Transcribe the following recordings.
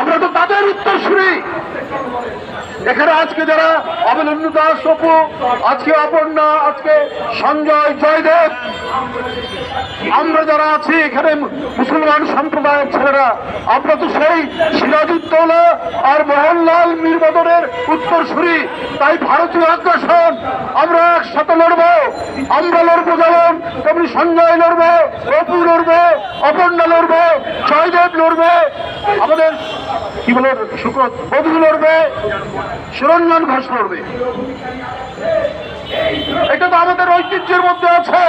আমরা তো তাদের উত্তরসূরি এখানে আজকে যারা অবলম্ব দাস অপু আজকে অপর্ণা, আজকে সঞ্জয়, জয়দেব, আমরা যারা আছি এখানে মুসলমান সম্প্রদায়ের ছেলেরা, আমরা তো সেই সিরাজউদ্দৌলা আর মোহনলাল মীরবদনের উত্তরসূরি তাই ভারতীয় আগ্রাসন, আমরা একসাথে লড়বো। আমরা লড়বো যেমন তেমনি সঞ্জয় লড়বে অপু লড়বে, অপর্ণা লড়বে, জয়দেব লড়বে। আমাদের কি বলে বধু লড়বে, সুরঞ্জন ঘোষ লড়বে। এটা তো আমাদের ঐতিহ্যের মধ্যে আছে।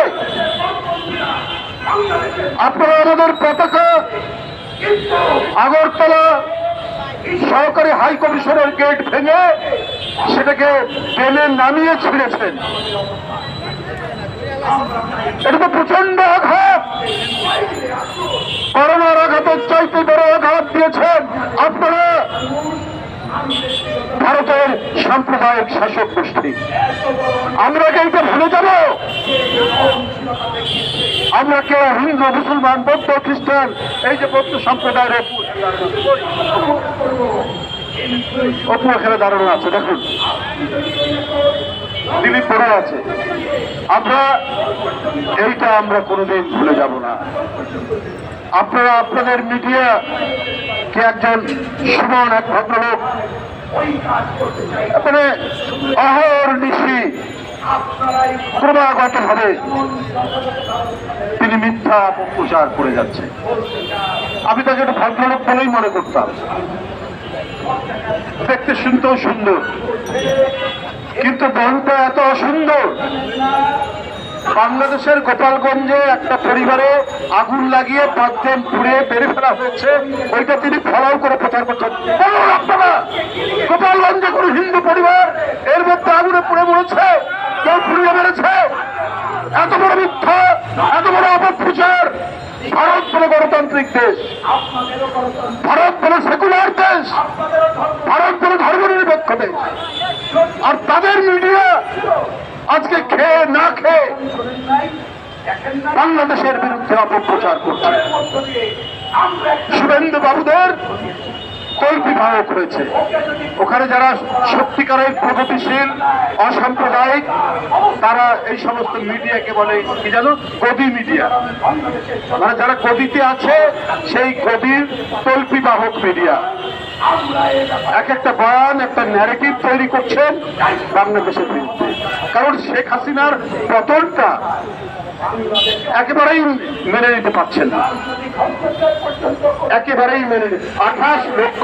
আপনারা আমাদের পতাকা, আগরতলা সহকারী হাই কমিশনের গেট ভেঙে সেটাকে ট্রেনে নামিয়ে ছিঁড়েছেন। এটা তো প্রচণ্ড আঘাত করোনার আঘাতের চাইতে বড় আঘাত দিয়েছেন আপনারা ভারতের সাম্প্রদায়িক শাসক গোষ্ঠী। আমরা কি ভুলে যাব? আমরা কেউ হিন্দু, মুসলমান, বৌদ্ধ, খ্রিস্টান, এই যে বৌদ্ধ সম্প্রদায়ের অপু এখানে দাঁড়ানো আছে, দেখুন। দিলীপ পড়ে আছে। আমরা এইটা আমরা কোনোদিন ভুলে যাব না। আপনারা, আপনাদের মিডিয়া কে একজন সুমন, এক ভদ্রলোক মানে অহর নিশি, ক্রমাগত ভাবে তিনি মিথ্যা অপপ্রচার করে যাচ্ছে আমি তাকে একটা ভদ্রলোক বলেই মনে করতাম। দেখতে শুনতেও সুন্দর। কিন্তু বহুটা এত অসুন্দর বাংলাদেশের গোপালগঞ্জে একটা পরিবারে আগুন লাগিয়ে পাঁচজন পুড়ে বেড়ে ফেলা হয়েছে। ওইটা তিনি ফলাও করে প্রচার করছেন। গোপালগঞ্জে কোন হিন্দু পরিবার এর মধ্যে আগুনে পুড়ে মরেছে? কেউ পুড়িয়ে মেরেছে? এত বড় মিথ্যা, এত বড় অপপ্রচার। ভারত বলে গণতান্ত্রিক দেশ। ভারত বলে সেকুলার দেশ ভারত বলে ধর্মনিরপেক্ষ দেশ আর তাদের মিডিয়া আজকে খেয়ে, না খেয়ে বাংলাদেশের বিরুদ্ধে অপপ্রচার করছে শুভেন্দু বাবুদের কল্পিভাবক হয়েছে। ওখানে যারা সত্যিকারের প্রগতিশীল, অসাম্প্রদায়িক, তারা এই সমস্ত মিডিয়াকে বলে, কি জানো গদি মিডিয়া। মানে যারা গদিতে আছে, সেই গদির তল্পিবাহক মিডিয়া। এক একটা বয়ান একটা ন্যারেটিভ তৈরি করছেন বাংলাদেশের বিরুদ্ধে। কারণ শেখ হাসিনার পতনটা একেবারেই মেনে নিতে পারছেন না। একেবারেই মেনে আঠাশ লক্ষ